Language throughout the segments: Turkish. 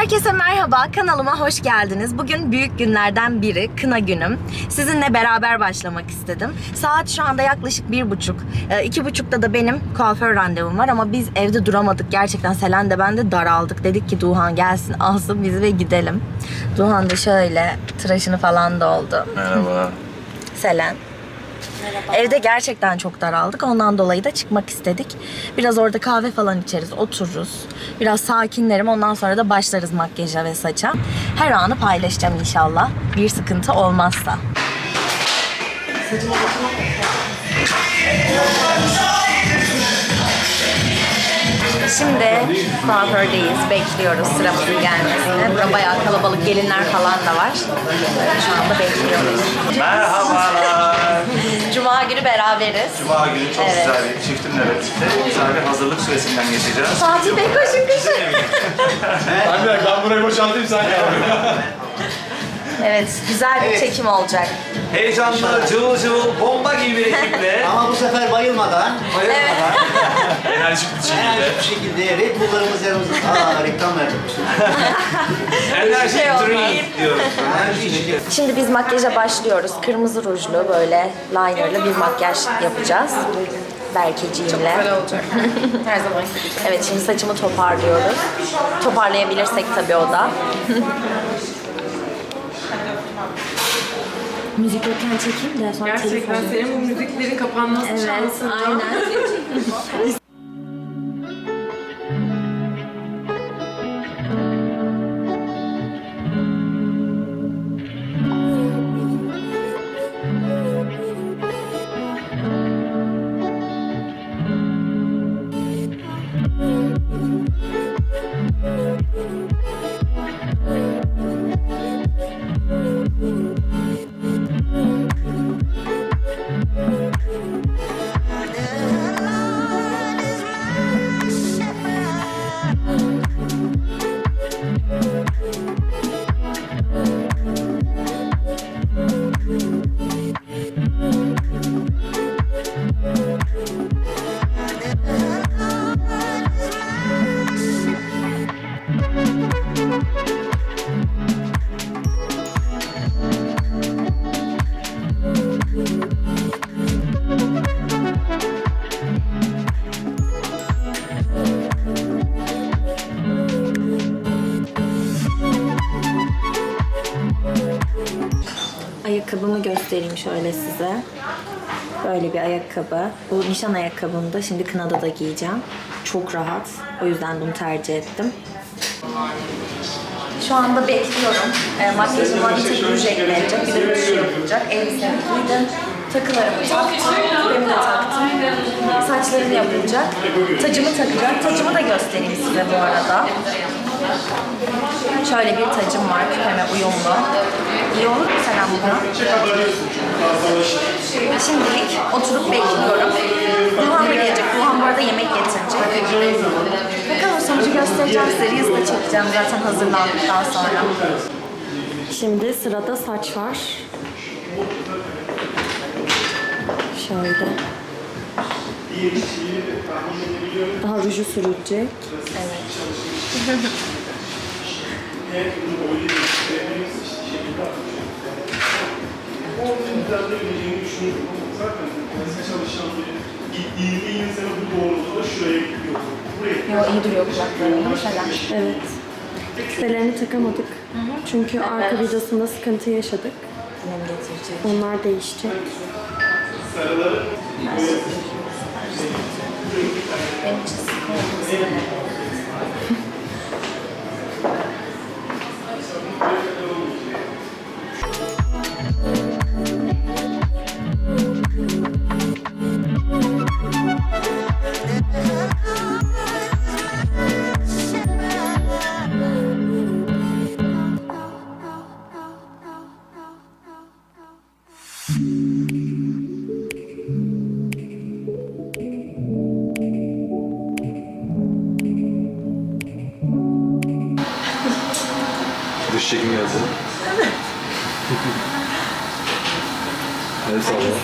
Herkese merhaba, kanalıma hoş geldiniz. Bugün büyük günlerden biri, kına günüm. Sizinle beraber başlamak istedim. Saat şu anda yaklaşık bir buçuk. Ee, iki buçukta da benim kuaför randevum var ama biz evde duramadık. Gerçekten Selen de ben de daraldık. Dedik ki Duhan gelsin, alsın bizi ve gidelim. Duhan da şöyle tıraşını falan da oldu. Merhaba. Selen. Evde gerçekten çok daraldık. Ondan dolayı da çıkmak istedik. Biraz orada kahve falan içeriz, otururuz. Biraz sakinlerim. Ondan sonra da başlarız makyaja ve saça. Her anı paylaşacağım inşallah. Bir sıkıntı olmazsa. Şimdi kuafördeyiz. Bekliyoruz sıramızın gelmesini. Burada bayağı kalabalık gelinler falan da var. Şu anda bekliyoruz. Merhabalar. Cuma günü beraberiz. Cuma günü çok Evet. güzel bir çiftin nöbetinde güzel bir hazırlık süresinden geçeceğiz. Fatih Bey koşun koşun. Anne ben burayı boşaltayım sen ya. Evet, güzel bir çekim olacak. Heyecanlı, cıvıl cıvıl, bomba gibi bir ekiple Ama bu sefer bayılmadan, enerjik bir şekilde, enerjik bir şekilde Red Bull'larımız yanımızda. Aa reklam verdim. enerjik şey olmaz. dream diyoruz. Enerjik. Şimdi biz makyaja başlıyoruz. Kırmızı rujlu böyle linerlı bir makyaj yapacağız. Berkeciğimle. Güzel olacak. Her zaman gibi. Evet şimdi saçımı toparlıyoruz. Toparlayabilirsek tabii o da. Müzik yokken çekeyim de sonra Gerçekten senin bu müziklerin kapanması Evet, şansın. aynen. şöyle size. Böyle bir ayakkabı. Bu nişan ayakkabımı da şimdi kınada da giyeceğim. Çok rahat. O yüzden bunu tercih ettim. Şu anda bekliyorum. E, makyajıma bir tek ruj eklenecek. Bir de ruj yapılacak. Elbisemi giydim. Takılarımı taktım. Küpemi de taktım. Saçlarım yapılacak. Tacımı takacağım. Tacımı da göstereyim size bu arada. Şöyle bir tacım var küpeme uyumlu. İyi olur mu Selam buna? Şimdilik oturup bekliyorum. Duhan da gelecek. Duhan bu arada yemek getirecek. Bakalım sonucu göstereceğim size. Reels de çekeceğim zaten hazırlandıktan sonra. Şimdi sırada saç var. Şöyle. Daha ruju sürülecek. Evet. Yo, iyi duruyor kulaklarında mesela. Evet. Küpelerini takamadık. Çünkü arka vidasında sıkıntı yaşadık. Onlar değişecek. Benim için sıkı olmasın.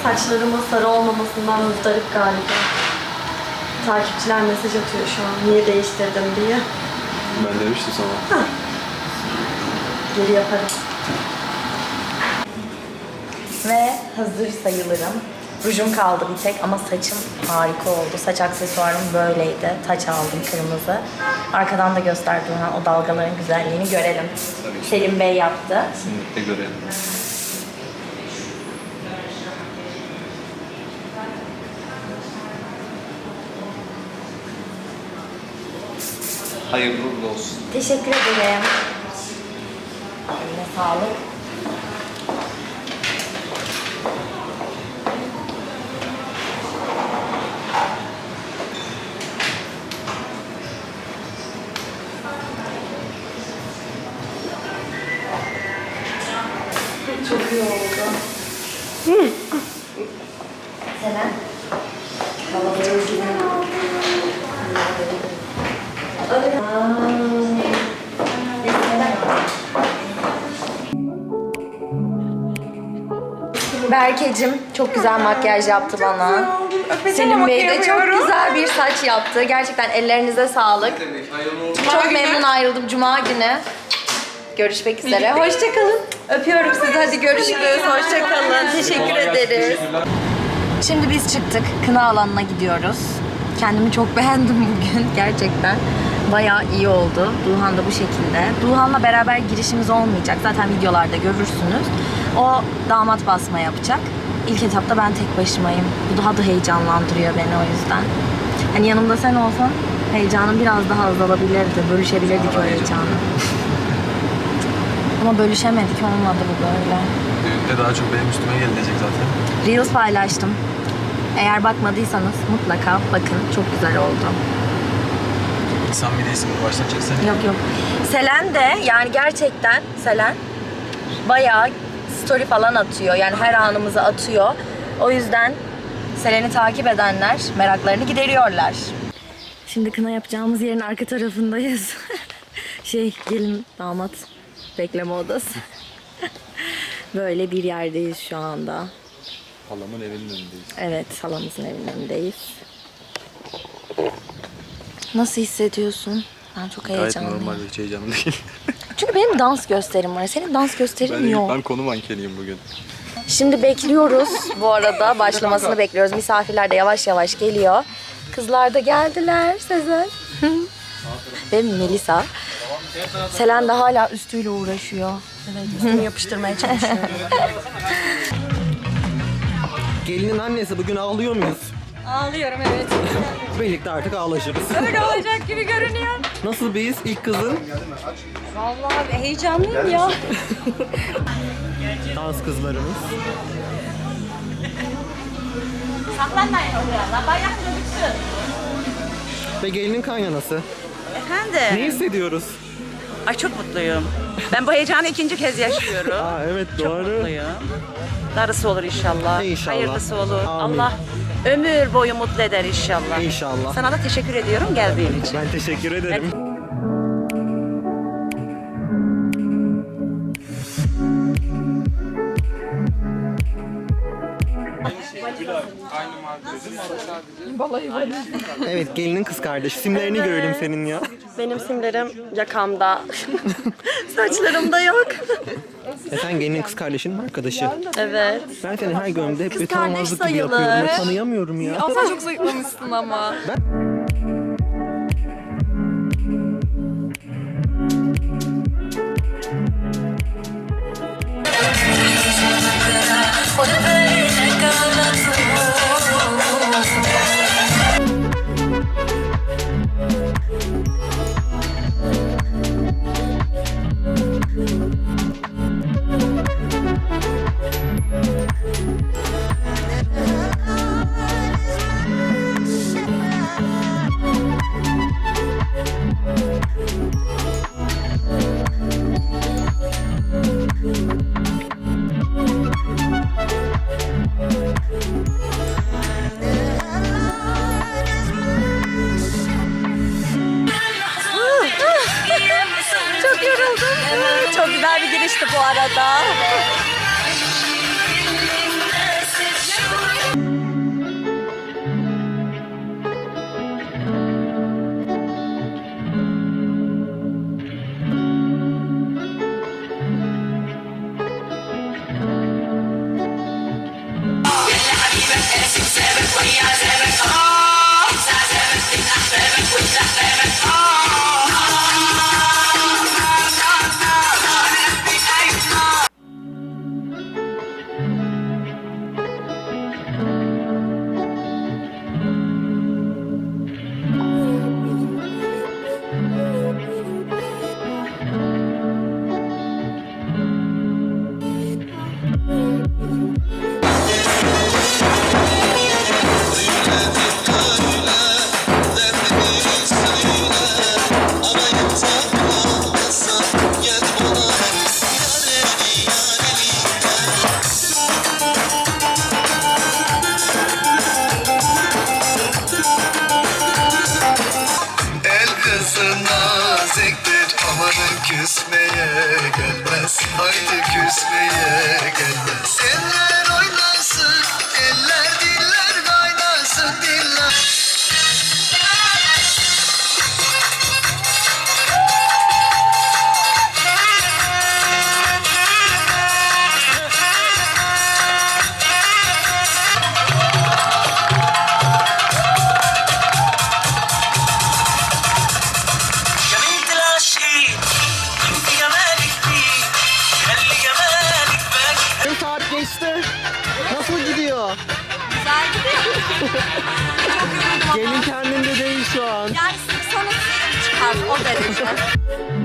Saçlarımın sarı olmamasından muzdarip galiba. Takipçiler mesaj atıyor şu an. Niye değiştirdim diye. Ben demiştim sana. Geri yaparım. Ve hazır sayılırım. Rujum kaldı bir tek ama saçım harika oldu. Saç aksesuarım böyleydi. Taç aldım kırmızı. Arkadan da gösterdi ona o dalgaların güzelliğini görelim. Selim Bey yaptı. Kesinlikle görelim. Hayırlı uğurlu olsun. Teşekkür ederim. Eline sağlık. Berkecim çok güzel makyaj yaptı bana. Selim Bey de çok güzel bir saç yaptı. Gerçekten ellerinize sağlık. Çok memnun ayrıldım Cuma günü. Görüşmek üzere. Hoşçakalın. Öpüyorum sizi. Hadi görüşürüz. Hoşçakalın. Teşekkür ederiz. Şimdi biz çıktık. Kına alanına gidiyoruz. Kendimi çok beğendim bugün gerçekten. Bayağı iyi oldu. Duhan da bu şekilde. Duhan'la beraber girişimiz olmayacak. Zaten videolarda görürsünüz. O damat basma yapacak. İlk etapta ben tek başımayım. Bu daha da heyecanlandırıyor beni o yüzden. Hani yanımda sen olsan heyecanım biraz daha azalabilirdi. Bölüşebilirdik o heyecanı. Ama bölüşemedik. Olmadı bu böyle. Düğünde daha çok benim üstüme gelecek zaten. Reels paylaştım. Eğer bakmadıysanız mutlaka bakın. Çok güzel oldu. Sen bir değilsin bu baştan çeksene. Yok yok. Selen de yani gerçekten Selen bayağı story falan atıyor. Yani her anımızı atıyor. O yüzden Selen'i takip edenler meraklarını gideriyorlar. Şimdi kına yapacağımız yerin arka tarafındayız. şey gelin damat bekleme odası. Böyle bir yerdeyiz şu anda. Halamın evinin önündeyiz. Evet, halamızın evinin önündeyiz. Nasıl hissediyorsun? Ben çok Gayet heyecanlıyım. normal hiç heyecanlı değil. Çünkü benim dans gösterim var. Senin dans gösterin ben, yok. ben konu mankeniyim bugün. Şimdi bekliyoruz bu arada. Başlamasını bekliyoruz. Misafirler de yavaş yavaş geliyor. Kızlar da geldiler Sezen. Ve Melisa. Selen de hala üstüyle uğraşıyor. Evet, üstünü yapıştırmaya çalışıyor. Gelinin annesi bugün ağlıyor muyuz? Ağlıyorum evet. Birlikte artık ağlaşırız. Öyle olacak gibi görünüyor. Nasıl beyiz ilk kızın? Vallahi heyecanlıyım ya. Dans kızlarımız. Ve gelinin kaynanası. Efendim? Ne hissediyoruz? Ay çok mutluyum. Ben bu heyecanı ikinci kez yaşıyorum. Aa evet çok doğru. mutluyum. Darısı olur inşallah. İnşallah. Hayırlısı olur. Amin. Allah ömür boyu mutlu eder inşallah. İnşallah. Sana da teşekkür ediyorum geldiğin için. Ben teşekkür ederim. Evet gelinin kız kardeşi. Simlerini görelim senin ya. Benim simlerim yakamda. Saçlarımda yok. E sen gelinin kız kardeşinin arkadaşı. Evet. Ben seni her gördüğümde hep bir tanımazlık gibi sayılır. yapıyorum. Ya, tanıyamıyorum ya. Sen çok zayıflamışsın ama. Çok Çok güzel bir girişti bu arada. Yazın naziktir. Amanın küsmeye gelmez. Haydi küsmeye gelmez. Eller talaga.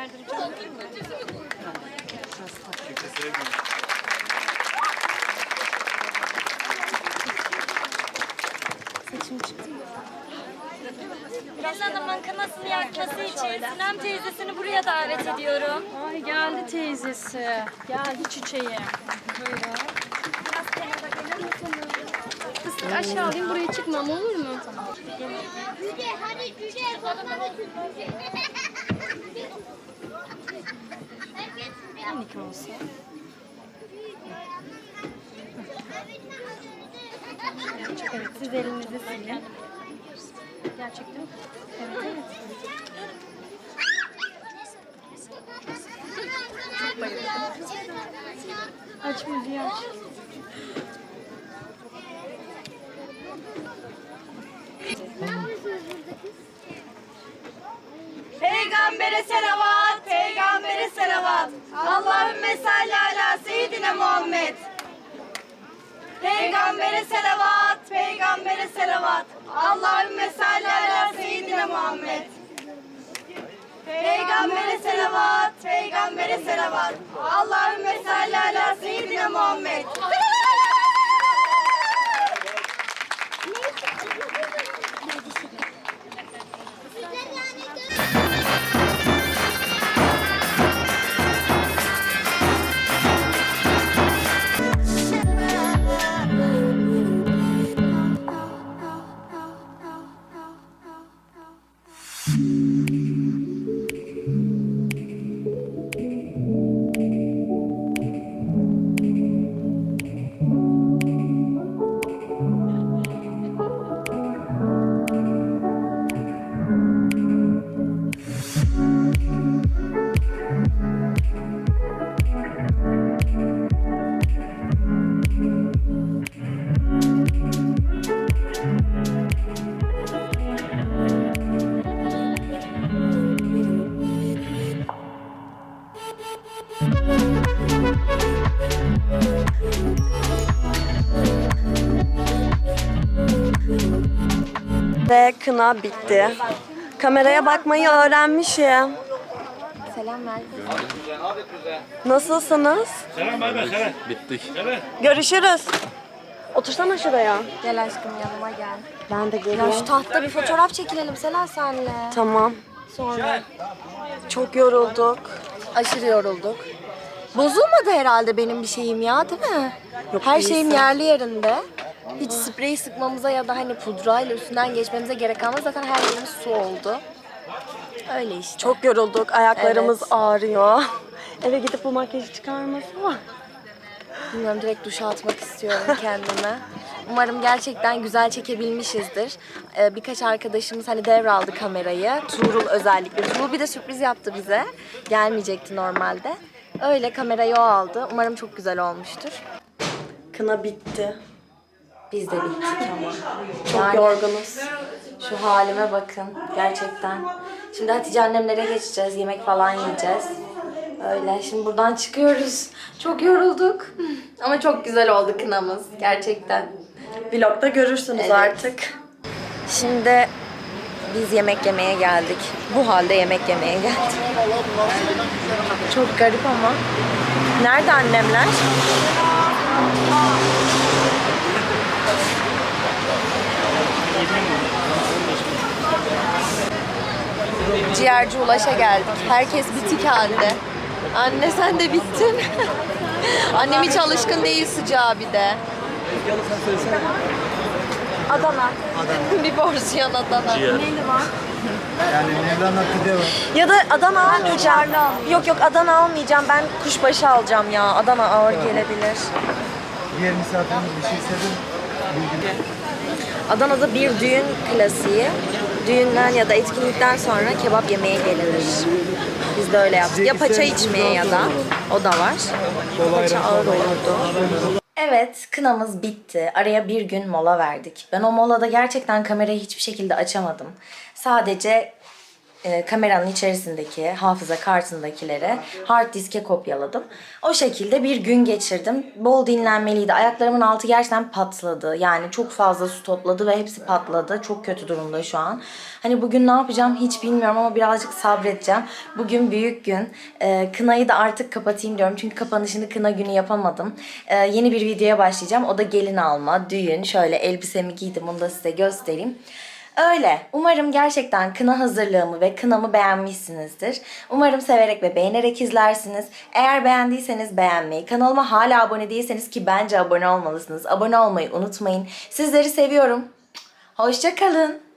yardımcı olayım mı? Seçim için Sinem teyzesini buraya davet ediyorum. Ay geldi teyzesi. Geldi çiçeği. Aşağı alayım buraya çıkmam olur mu? Tamam. Müge hadi Müge. 12 olsa. Evet, siz elinizi silin. Gerçekten. Evet, evet. Çok bayıldım. Aç müziği aç. Peygamber'e selam selavat. Allahümme salli ala seyyidine Muhammed. Peygambere selavat, peygambere selavat. Allahümme salli ala seyyidine Muhammed. Peygambere selavat, peygambere selavat. Allahümme salli ala seyyidine Muhammed. Ve kına bitti. Kameraya bakmayı öğrenmişim. Selam ver. Nasılsınız? Bittik. Görüşürüz. Otursana şuraya. Gel aşkım yanıma gel. Ben de Ya geliyorum. şu tahtta bir fotoğraf çekilelim Selen senle. Tamam. Sonra Çok yorulduk. aşırı yorulduk. Bozulmadı herhalde benim bir şeyim ya değil mi? Her iyisin. şeyim yerli yerinde. Hiç sprey sıkmamıza ya da hani pudrayla üstünden geçmemize gerek kalmadı. Zaten her yerimiz su oldu. Öyle işte. Çok yorulduk. Ayaklarımız Evet. ağrıyor. Eve gidip bu makyajı çıkarmasın Bilmiyorum direkt duşa atmak istiyorum kendime. Umarım gerçekten güzel çekebilmişizdir. Ee, birkaç arkadaşımız hani devraldı kamerayı. Tuğrul özellikle. Tuğrul bir de sürpriz yaptı bize. Gelmeyecekti normalde. Öyle kamerayı o aldı. Umarım çok güzel olmuştur. Kına bitti. Biz de bittik ama. Çok Yani yorgunuz. Şu halime bakın gerçekten. Şimdi Hatice annemlere geçeceğiz. Yemek falan yiyeceğiz. Öyle. Şimdi buradan çıkıyoruz. Çok yorulduk. Ama çok güzel oldu kınamız. Gerçekten. Vlogda görürsünüz Evet. artık. Şimdi biz yemek yemeye geldik. Bu halde yemek yemeye geldik. Çok garip ama. Nerede annemler? Ciğerci Ulaş'a geldik. Herkes bitik halde. Anne sen de bittin. Annem hiç alışkın değil sıcağa bir de. Adana. bir porsiyon Adana. Neyli var? Yani Mevlana pide var. Ya da Adana almayacağım. Yok yok Adana almayacağım. Ben kuşbaşı alacağım ya. Adana ağır gelebilir. Diğer misafirimiz bir şey istedi. Adana'da bir düğün klasiği. Düğünden ya da etkinlikten sonra kebap yemeye gelinir. Biz de öyle yaptık. Ya paça içmeye ya da o da var. Paça ağır olurdu. Evet, kınamız bitti. Araya bir gün mola verdik. Ben o molada gerçekten kamerayı hiçbir şekilde açamadım. Sadece e, kameranın içerisindeki hafıza kartındakileri hard diske kopyaladım. O şekilde bir gün geçirdim. Bol dinlenmeliydi. Ayaklarımın altı gerçekten patladı. Yani çok fazla su topladı ve hepsi patladı. Çok kötü durumda şu an. Hani bugün ne yapacağım hiç bilmiyorum ama birazcık sabredeceğim. Bugün büyük gün. E, kınayı da artık kapatayım diyorum. Çünkü kapanışını kına günü yapamadım. E, yeni bir videoya başlayacağım. O da gelin alma, düğün. Şöyle elbisemi giydim. Onu da size göstereyim. Öyle. Umarım gerçekten kına hazırlığımı ve kınamı beğenmişsinizdir. Umarım severek ve beğenerek izlersiniz. Eğer beğendiyseniz beğenmeyi, kanalıma hala abone değilseniz ki bence abone olmalısınız. Abone olmayı unutmayın. Sizleri seviyorum. Hoşçakalın.